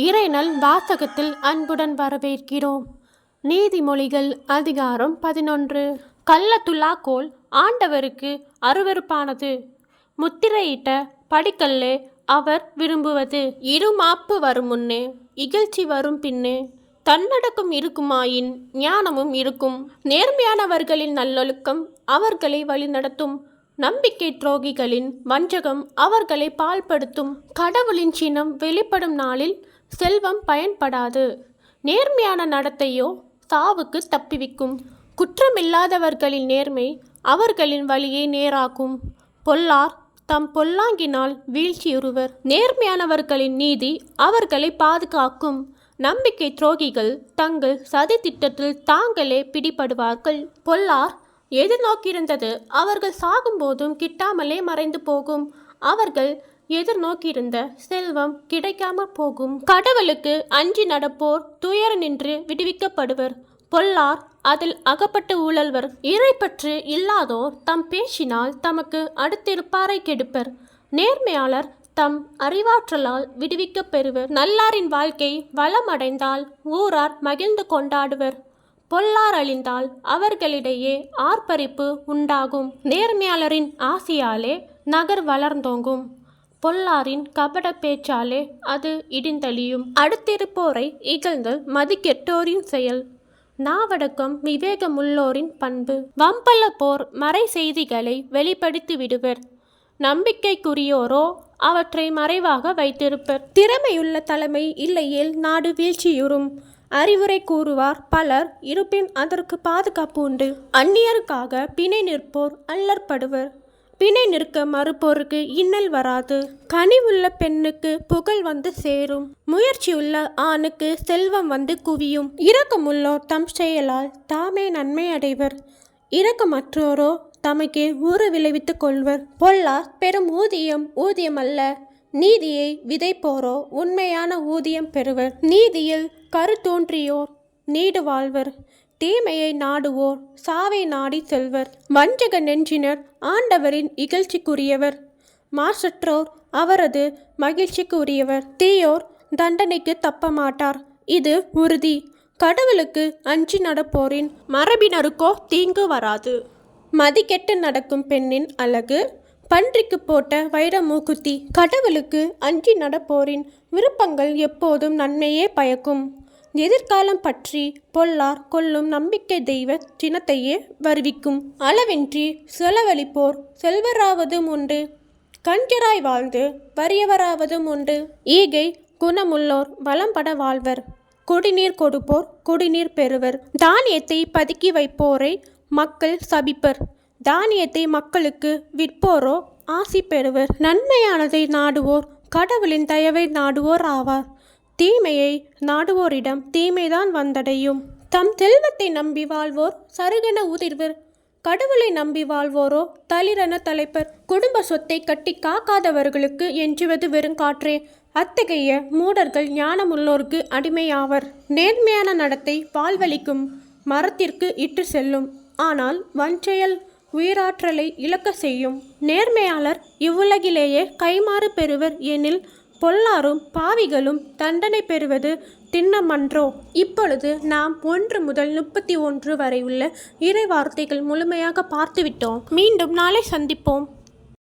இறைநல் வாசகத்தில் அன்புடன் வரவேற்கிறோம். நீதிமொழிகள் அதிகாரம் பதினொன்று. கள்ளத்துலாக்கோல் ஆண்டவருக்கு அருவருப்பானது. முத்திரையிட்ட படிக்கல்லே அவர் விரும்புவது. இருமாப்பு வரும் முன்னே இகழ்ச்சி வரும் பின்னே தன்னடக்கம் இருக்குமாயின் ஞானமும் இருக்கும். நேர்மையானவர்களின் நல்லொழுக்கம் அவர்களை வழிநடத்தும். நம்பிக்கை துரோகிகளின் வஞ்சகம் அவர்களை பால்படுத்தும். கடவுளின் சினம் வெளிப்படும் நாளில் செல்வம் பயன்படாது. நேர்மையான நடத்தையோ சாவுக்கு தப்பிவிக்கும். குற்றமில்லாதவர்களின் நேர்மை அவர்களின் வழியை நேராக்கும் பொல்லார் தம் பொல்லாங்கினால் வீழ்ச்சியுறுவர். நேர்மையானவர்களின் நீதி அவர்களை பாதுகாக்கும். நம்பிக்கை துரோகிகள் தங்கள் சதி திட்டத்தில் தாங்களே பிடிபடுவார்கள். பொல்லார் எதிர்நோக்கியிருந்தது அவர்கள் சாகும்போதும் கிட்டாமலே மறைந்து போகும். அவர்கள் எதிர்நோக்கியிருந்த செல்வம் கிடைக்காம போகும். கடவுளுக்கு அஞ்சி நடப்போர் துயர நின்று விடுவிக்கப்படுவர். பொல்லார் அதில் அகப்பட்டு ஊழல்வர். இறைப்பற்று இல்லாதோர் தம் பேசினால் தமக்கு அடுத்திருப்பாரை கெடுப்பர். நேர்மையாளர் தம் அறிவாற்றலால் விடுவிக்கப் பெறுவர். நல்லாரின் வாழ்க்கை வளமடைந்தால் ஊரார் மகிழ்ந்து கொண்டாடுவர். பொல்லார் அழிந்தால் அவர்களிடையே ஆர்ப்பரிப்பு உண்டாகும். நேர்மையாளரின் ஆசையாலே நகர் வளர்ந்தோங்கும். பொல்லாரின் கபட பேச்சாலே அது இடிந்தளியும். அடுத்திருப்போரை இகழ்ந்து மதிக்கெட்டோரின் செயல். நாவடக்கம் விவேகமுள்ளோரின் பண்பு. வம்பல போர் மறை செய்திகளை வெளிப்படுத்தி விடுவர். நம்பிக்கைக்குரியோரோ அவற்றை மறைவாக வைத்திருப்பர். திறமையுள்ள தலைமை இல்லையேல் நாடு வீழ்ச்சியுறும். அறிவுரை கூறுவார் பலர் இருப்பின் அதற்கு பாதுகாப்பு உண்டு. அந்நியருக்காக பிணை நிற்போர் அல்லற்படுவர். பிணை நிற்க மறுப்போருக்கு இன்னல் வராது. கனிவுள்ள பெண்ணுக்கு புகழ் வந்து சேரும். முயற்சியுள்ள ஆணுக்கு செல்வம் வந்து குவியும். இரக்கமுள்ளோர் தம் செயலால் தாமே நன்மை அடைவர். இரக்கமற்றோரோ தமக்கே ஊறு விளைவித்துக் கொள்வர். பொல்லார் பெரும் ஊதியம் ஊதியம் அல்ல நீதியை விதைப்போரோ உண்மையான ஊதியம் பெறுவர். நீதியில் கருத்தோன்றியோர் நீடு வாழ்வர். தீமையை நாடுவோர் சாவை நாடி செல்வர். வஞ்சக நெஞ்சினர் ஆண்டவரின் இகழ்ச்சிக்குரியவர். மாசற்றோர் அவரது மகிழ்ச்சிக்குரியவர். தீயோர் தண்டனைக்கு தப்ப மாட்டார் இது உறுதி. கடவுளுக்கு அஞ்சி நடப்போரின் மரபினருக்கோ தீங்கு வராது. மதிக்கெட்டு நடக்கும் பெண்ணின் அழகு. பன்றிக்கு போட்ட வைர மூக்குத்தி கடவுளுக்கு அஞ்சி நடப்போரின் விருப்பங்கள் எப்போதும் நன்மையே பயக்கும். எதிர்காலம் பற்றி பொல்லார் கொல்லும் நம்பிக்கை தெய்வ சினத்தையே வருவிக்கும். அளவின்றி செலவழிப்போர் செல்வராவதும் உண்டு. கஞ்சராய் வாழ்ந்து வறியவராவதும் உண்டு. ஈகை குணமுள்ளோர் வளம்பட வாழ்வர். குடிநீர் கொடுப்போர் குடிநீர் பெறுவர். தானியத்தை பதுக்கி வைப்போரை மக்கள் சபிப்பர். தானியத்தை மக்களுக்கு விற்போரோ ஆசி பெறுவர். நன்மையானதை நாடுவோர் கடவுளின் தயவை நாடுவோர் ஆவார். தீமையை நாடுவோரிடம் தீமைதான் வந்தடையும். தம் செல்வத்தை நம்பி வாழ்வோர் சருகென உதிர்வர். கடவுளை நம்பி வாழ்வோரோ தளிரென தலைப்பர். குடும்ப சொத்தை கட்டி காக்காதவர்களுக்கு எஞ்சுவது வெறுங்காற்றே. அத்தகைய மூடர்கள் ஞானமுள்ளோருக்கு அடிமையாவர். நேர்மையான நடத்தை வாழ்வழிக்கும் மரத்திற்கு இட்டு செல்லும். ஆனால் வஞ்செயல் உயிராற்றலை இழக்க செய்யும். நேர்மையாளர் இவ்வுலகிலேயே கைமாறு பெறுவர் எனில் பொல்லாரும் பாவிகளும் தண்டனை பெறுவது திண்ணமன்றோ? இப்பொழுது நாம் ஒன்று முதல் முப்பத்தி ஒன்று வரை உள்ள இறை வார்த்தைகள் முழுமையாக பார்த்துவிட்டோம். மீண்டும் நாளை சந்திப்போம்.